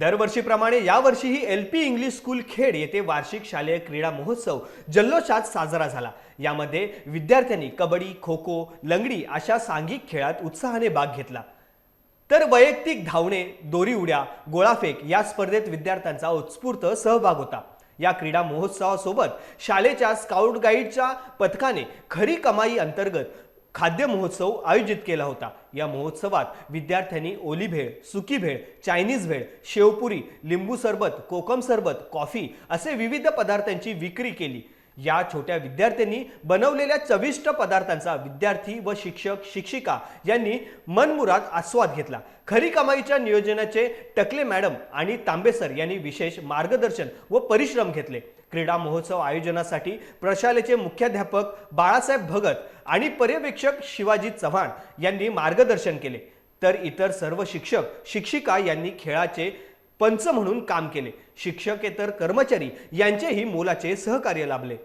दरवर्षीप्रमाणे यावर्षीही L P English school Khed येथे वार्षिक शालेय क्रीडा महोत्सव जल्लोषात साजरा झाला. यामध्ये विद्यार्थ्यांनी कबड्डी खो खो लंगडी अशा सांघिक खेळात उत्साहाने भाग घेतला. तर वैयक्तिक धावणे दोरी उड्या गोळाफेक या स्पर्धेत विद्यार्थ्यांचा उत्स्फूर्त सहभाग होता. या क्रीडा महोत्सवासोबत शाळेच्या स्काउट गाईडच्या पथकाने खरी कमाई अंतर्गत खाद्य महोत्सव आयोजित केला होता. या महोत्सवात विद्यार्थ्यांनी ओली भेळ सुकी भेळ चायनीज भेळ शेवपुरी लिंबू सरबत कोकम सरबत कॉफी असे विविध पदार्थांची विक्री केली. या छोट्या विद्यार्थ्यांनी बनवलेल्या चविष्ट पदार्थांचा विद्यार्थी व शिक्षक शिक्षिका यांनी मनमुराद आस्वाद घेतला. खरी कमाईच्या नियोजनाचे टकले मॅडम आणि तांबेसर यांनी विशेष मार्गदर्शन व परिश्रम घेतले. क्रीडा महोत्सव आयोजनासाठी प्रशालेचे मुख्याध्यापक बाळासाहेब भगत आणि पर्यवेक्षक शिवाजी चव्हाण यांनी मार्गदर्शन केले. तर इतर सर्व शिक्षक शिक्षिका यांनी खेळाचे पंच म्हणून काम केले. शिक्षकेतर कर्मचारी यांचेही मोलाचे सहकार्य लाभले.